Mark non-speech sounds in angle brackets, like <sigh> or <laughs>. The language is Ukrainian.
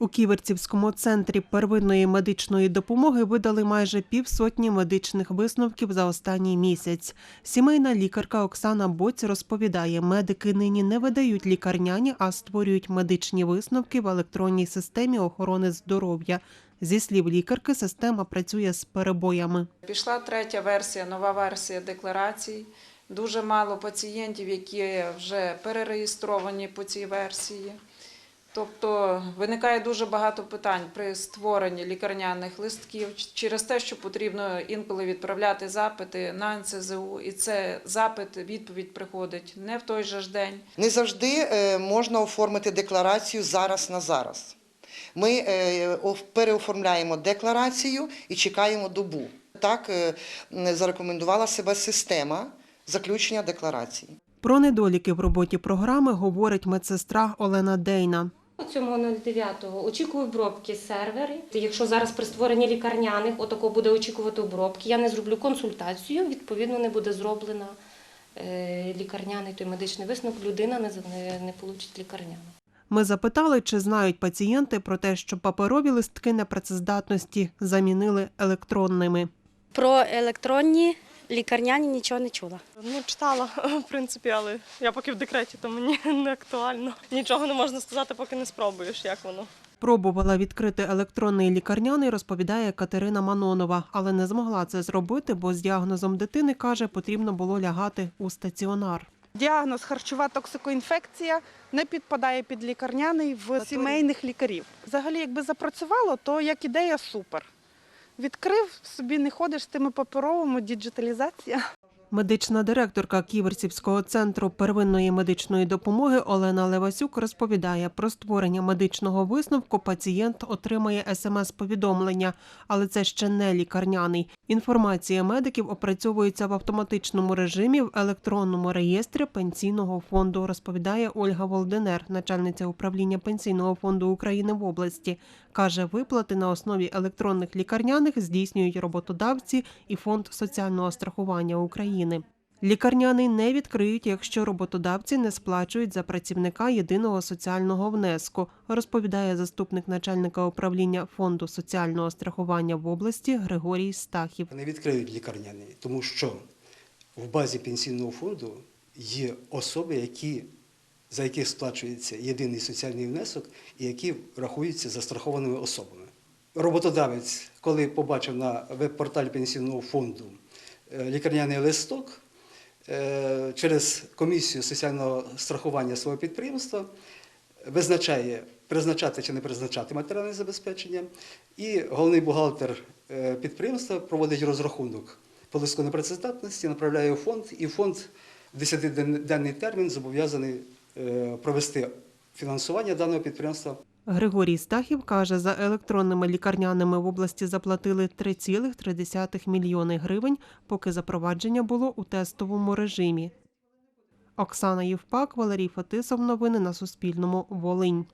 У Ківерцівському центрі первинної медичної допомоги видали майже півсотні медичних висновків за останній місяць. Сімейна лікарка Оксана Боць розповідає, медики нині не видають лікарняні, а створюють медичні висновки в електронній системі охорони здоров'я. Зі слів лікарки, система працює з перебоями. Пішла третя версія, нова версія декларацій. Дуже мало пацієнтів, які вже перереєстровані по цій версії. Тобто виникає дуже багато питань при створенні лікарняних листків через те, що потрібно інколи відправляти запити на НСЗУ, і це запит, відповідь приходить не в той же ж день. Не завжди е, можна оформити декларацію зараз на зараз. Ми е, переоформляємо декларацію і чекаємо добу. Так е, зарекомендувала себе система заключення декларації. Про недоліки в роботі програми говорить медсестра Олена Дейна. 7.09 очікую обробки сервери. Якщо зараз при створенні лікарняних отако буде очікувати обробки, я не зроблю консультацію, відповідно не буде зроблена е, лікарняний той медичний висновок, людина не, не, не получить лікарняну. Ми запитали, чи знають пацієнти про те, що паперові листки непрацездатності замінили електронними. Про електронні лікарняні нічого не чула. Ну, читала, <laughs> в принципі, але я поки в декреті, то мені <laughs> не актуально. Нічого не можна сказати, поки не спробуєш, як воно. Пробувала відкрити електронний лікарняний, розповідає Катерина Манонова, але не змогла це зробити, бо з діагнозом дитини каже, потрібно було лягати у стаціонар. Діагноз харчова токсикоінфекція не підпадає під лікарняний в сімейних лікарів. Взагалі, якби запрацювало, то як ідея супер. Відкрив, собі не ходиш тими паперовими, діджиталізація. Медична директорка Ківерцівського центру первинної медичної допомоги Олена Левасюк розповідає, про створення медичного висновку пацієнт отримає смс-повідомлення, але це ще не лікарняний. Інформація медиків опрацьовується в автоматичному режимі в електронному реєстрі пенсійного фонду, розповідає Ольга Волденер, начальниця управління пенсійного фонду України в області. Каже, виплати на основі електронних лікарняних здійснюють роботодавці і фонд соціального страхування України. Лікарняний не відкриють, якщо роботодавці не сплачують за працівника єдиного соціального внеску, розповідає заступник начальника управління фонду соціального страхування в області Григорій Стахів. Не відкриють лікарняні, тому що в базі пенсійного фонду є особи, які, за яких сплачується єдиний соціальний внесок і які рахуються застрахованими особами. Роботодавець, коли побачив на веб-порталі пенсійного фонду лікарняний листок, е, через комісію соціального страхування свого підприємства визначає, призначати чи не призначати матеріальне забезпечення, і головний бухгалтер е, підприємства проводить розрахунок по листку непрацездатності, направляє у фонд, і фонд в 10-денний термін зобов'язаний е, провести фінансування даного підприємства Григорій Стахів каже, за електронними лікарняними в області заплатили 3,3 мільйони гривень, поки запровадження було у тестовому режимі. Оксана Євпак, Валерій Фетисов. Новини на Суспільному. Волинь.